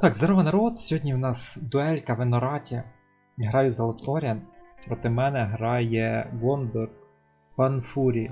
Так, здорово народ. Сьогодні в нас дуелька в Енораті. Граю за Лотлоріан. Проти мене грає Гондор Фанфурі.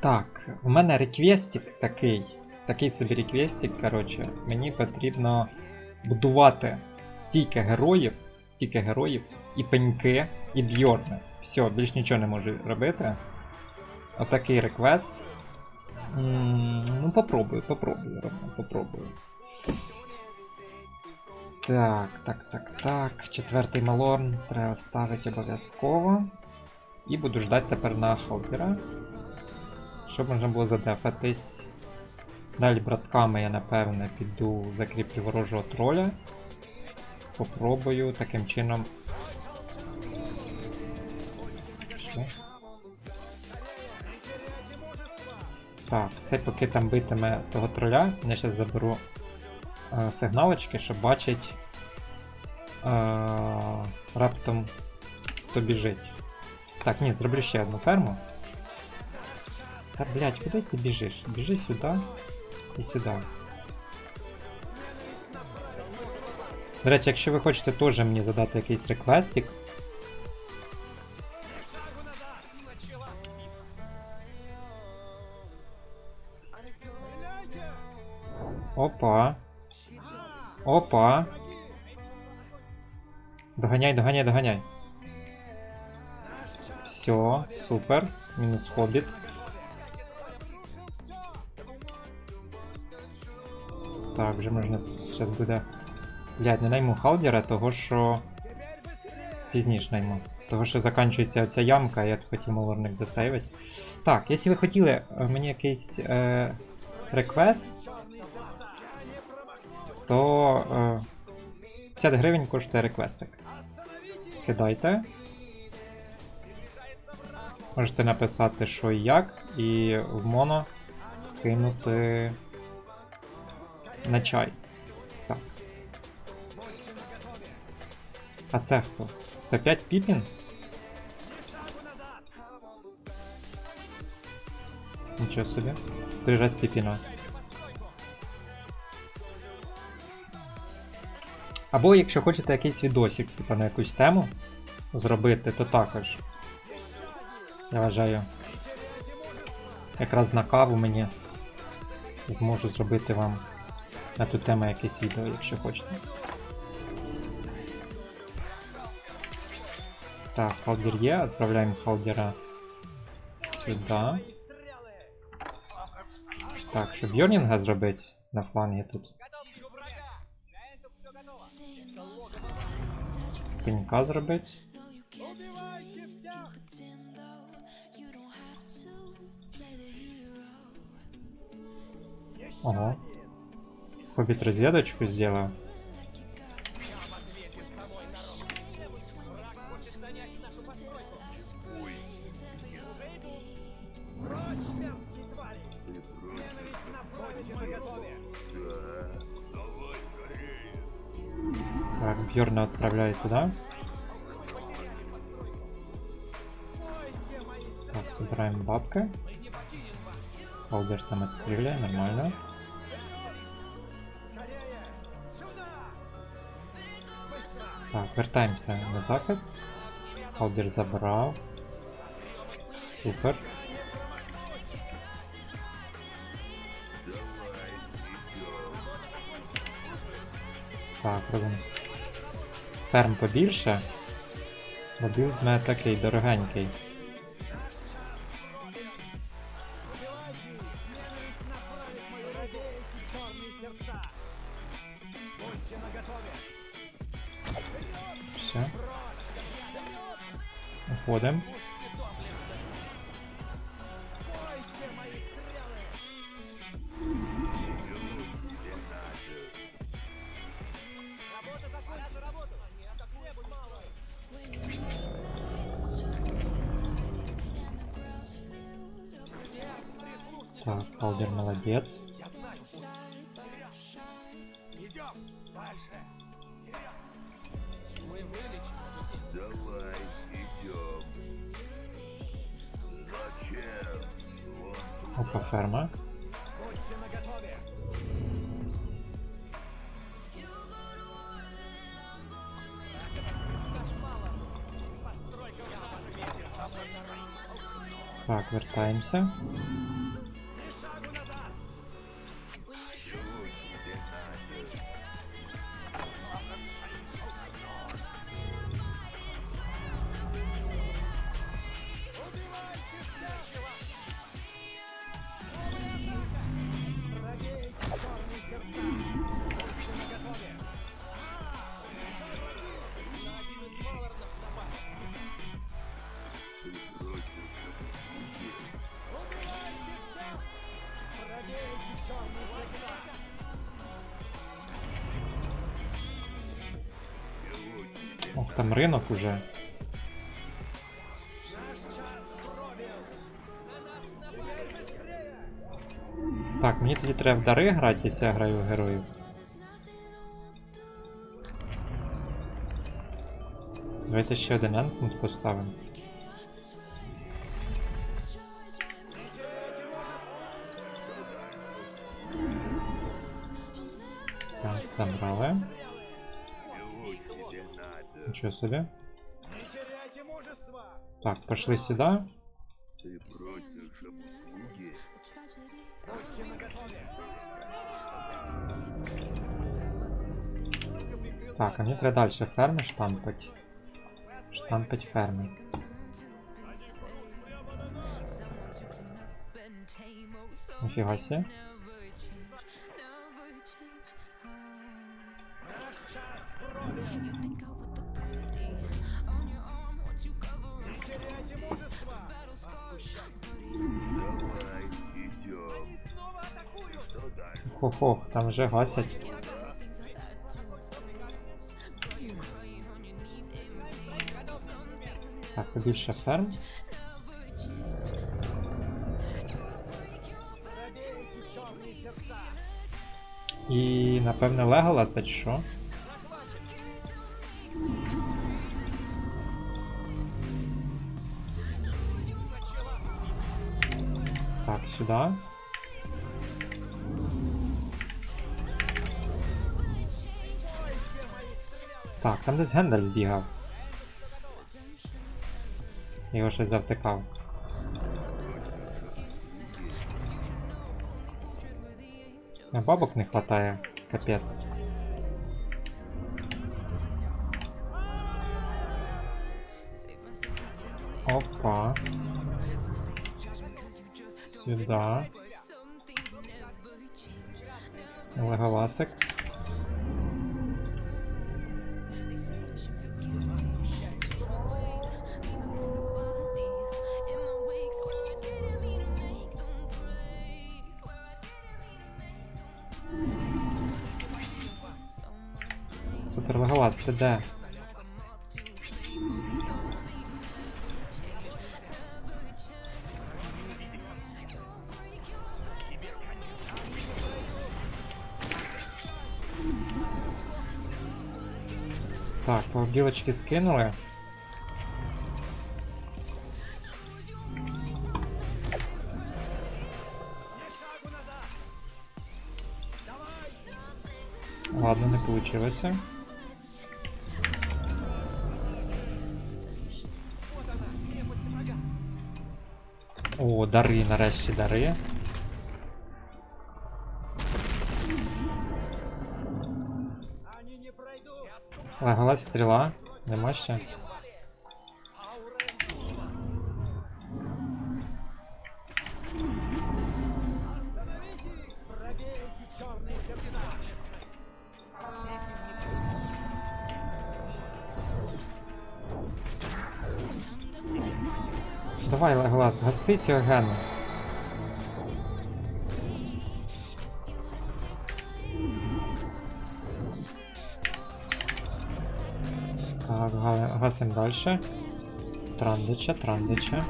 Так, в мене реквестик такий. Такий собі реквестик, коротше. Мені потрібно будувати тільки героїв, тільки героїв, і пеньки, і бьорни. Все, більш нічого не можу робити. Отакий реквест. М, Ну, попробую, попробую, попробую. Так, так, так, так. Четвертий малорн треба ставити обов'язково. І буду ждати тепер на халдера. Щоб можна було задефатись. Далі братками я напевне піду закріплю ворожого троля. Попробую таким чином. Так, цей поки там битиме того троля, я зараз заберу сигналочки, щоб бачить е, раптом хто біжить. Так, ні, зроблю ще одну ферму. Та блять, куди ти біжиш? Біжи сюди і сюди. До речі, якщо ви хочете теж мені задати якийсь реквестик. Опа. Опа. Доганяй, доганяй, доганяй. Все, супер. Мінус хобіт. Так, вже можна зараз буде. Блядь, не найму халдера, того що. Пізніше найму. Того що закінчується оця ямка, я тут хотів молорник засейвити. Так, якщо ви хотіли е, мені якийсь е, реквест, то е, 50 гривень коштує реквестик. Кидайте. Можете написати, що і як, і в моно кинути на чай. Так. А це хто? Це 5 піпін? Нічого собі. Три раз піпіна. Або якщо хочете якийсь відосик, типу на якусь тему зробити, то також. Я вважаю. Якраз на каву мені зможу зробити вам на ту тему якесь відео, якщо хочете. Так, халдер є, відправляємо халдера сюди. Так, щоб Йорнінга зробити на флангі тут. пенька зробити. Ага. Побит разведочку сделаю. Отправляет туда. Так, собираем бабка. Халдер там отстреляй, нормально. Так, вертаємося на захист. Халдер забрав. Супер. Так, робимо. Ферм побільше. Бо білд в мене такий дорогенький. Все. Уходим. Холдер молодец. Давай, идем. Зачем? Опа, ферма. Так, вертаемся. Там ринок уже. Так, мені тоді треба в дари грати, якщо я граю героїв. Давайте ще один енкнут поставимо. Так, забрали. Чего тебе надо? Нічого собі. Так, пошли сюди. Ты просишь об услуге? Так, а мені треба далі ферми штампать. Штампать ферми. Ніфіга сі. Хо-хо, там вже гасять. Так, побільше ферм. І напевне Леголаса, чи що? Так, сюди. Так, там десь Гендель бігав. Його щось завтикав. А бабок не хватає. Капець. Опа. Сюда. Леголасик. Супер Леголас, це де? Так, білочки скинули. Ладно, не получилося. О, дари, нарешті дари. Леголась стріла. Нема ще. Давай, Леголас, гаси цього гену. Гасим далі. Трандича, трандича.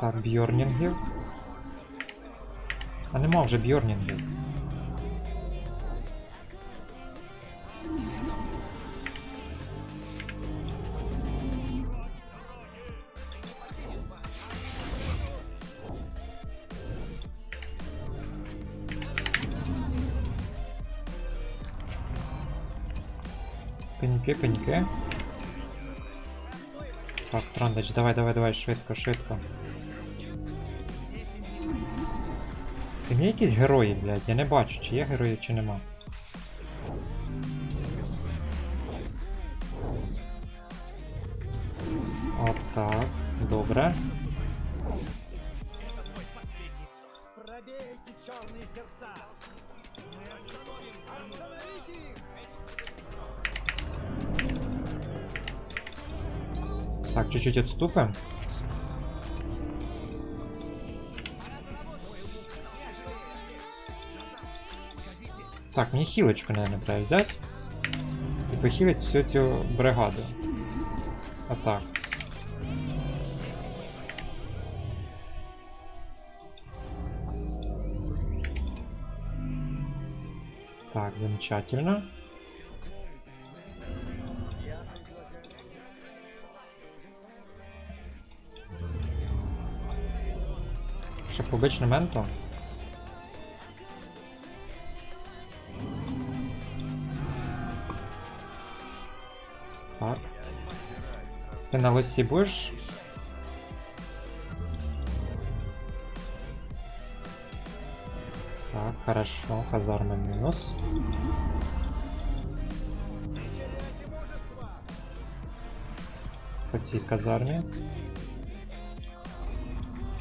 Так, бьорнінгів. А нема вже бьорнінгів. Пеньки, пеньки. Так, Трандич, давай, давай, давай, швидко, швидко. Ти є якісь герої, блядь? Я не бачу, чи є герої, чи нема. От так, добре. Так, чуть-чуть отступим. Так, мені хілочку, наверное, треба взяти. І похилити всю цю бригаду. Отак. Так, замечательно. Щоб побич на менту. Так. Ти на лосі будеш? Так, хорошо, казарма минус. По цій казармі.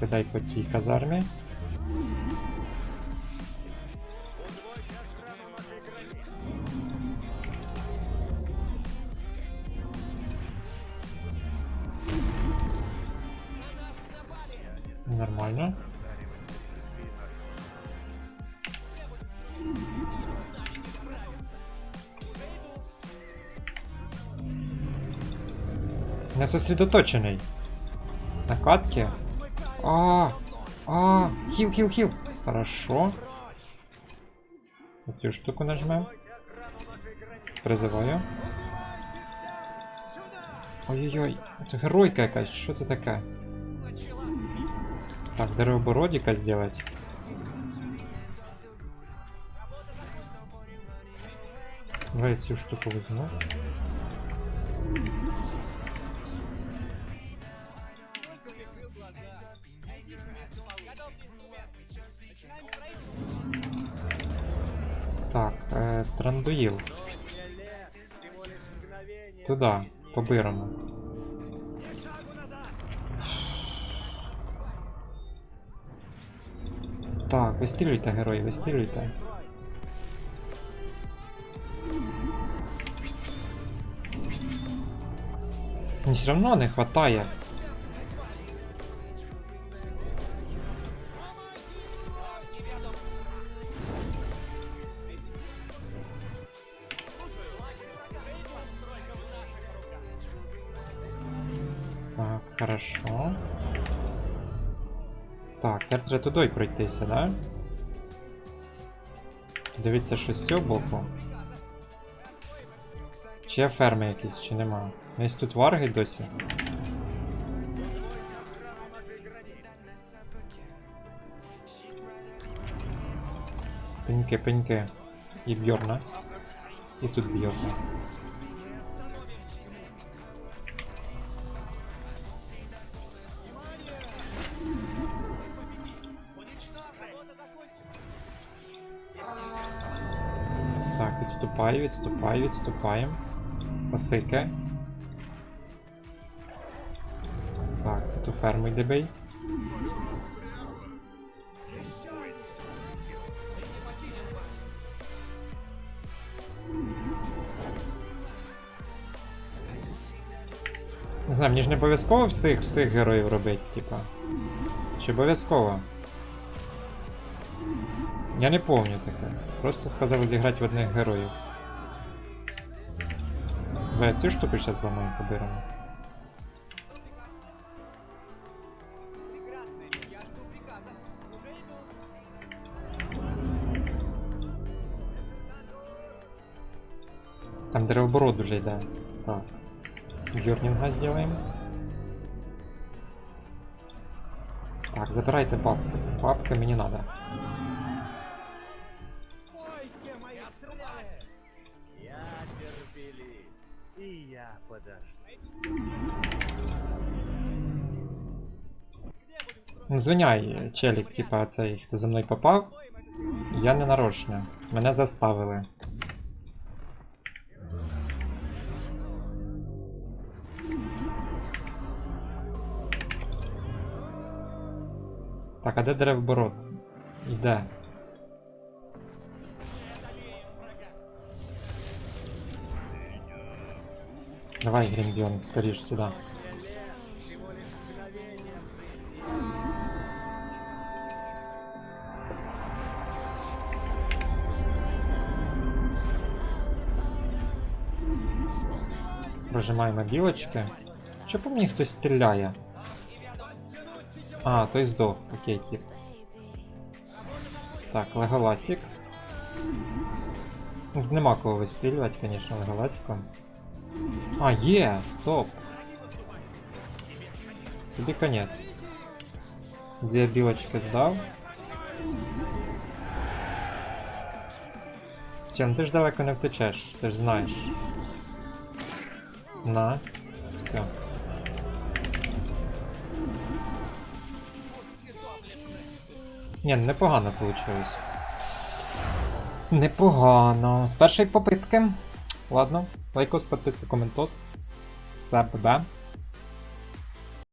Кидай по тій казармі. Нормально. Не сосредоточений. На катке. А, а, хил, хил, хил. Хорошо. Эту штуку нажмем. Призываю. Ой-ой-ой, это геройка якась, що це таке? Так, деревобородіка сделать. Давай цю штуку візьму. Так, е, Трандуїл. Туди, по-бирому. Так, вистрілюйте, герої, вистрілюйте. Мені все равно не хватає. Хорошо. Так, тепер треба туди пройтися, да? Дивіться, що з цього боку. Чи є ферми якісь, чи нема? Є тут варги досі. Пеньки, пеньки. І бьорна. І тут бьорна. Відступаю, відступаю, відступаємо. Посики. Так, у ферму йде бей. Не знаю, мені ж не обов'язково всіх всіх героїв робити, типа. Чи обов'язково? Я не помню таке. Просто сказав зіграти в одних героїв. Давай цю штуку зараз зламаємо поберемо. Там деревоборот уже йде. Так. Бьорнінга зробимо. Так, забирайте бабки. Бабки мені надо. Ну, звиняй, челік, типа, цей, хто за мною попав. Я не нарочно. Мене заставили. Так, а де деревборот? Іде. Давай, Грімбіон, скоріш сюди. Прожимаємо білочки. Що по мені хтось стріляє? А, той здох. Окей, тип. Так, Леголасик. Нема кого вистрілювати, звісно, Леголасиком. А, є! Стоп! Тобі конець. Дві білочки здав. Чим ти ж далеко не втечеш, ти ж знаєш. На. Все. Ні, непогано вийшло. Непогано. З першої попитки. Ладно. Лайкос, підписка, коментос. Все, бе.